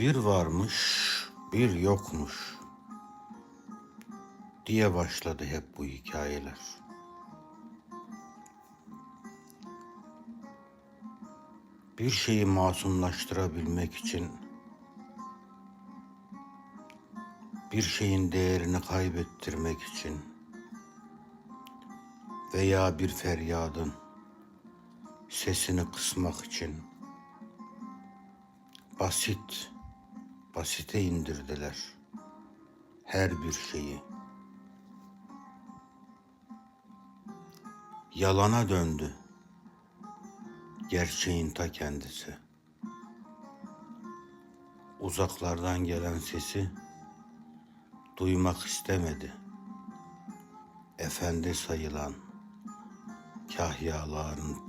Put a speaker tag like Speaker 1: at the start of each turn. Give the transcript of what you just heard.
Speaker 1: Bir varmış, bir yokmuş diye başladı hep bu hikayeler. Bir şeyi masumlaştırabilmek için bir şeyin değerini kaybettirmek için veya bir feryadın sesini kısmak için basit, basite indirdiler her bir şeyi. Yalana döndü gerçeğin ta kendisi. Uzaklardan gelen sesi duymak istemedi. Efendi sayılan kahyaların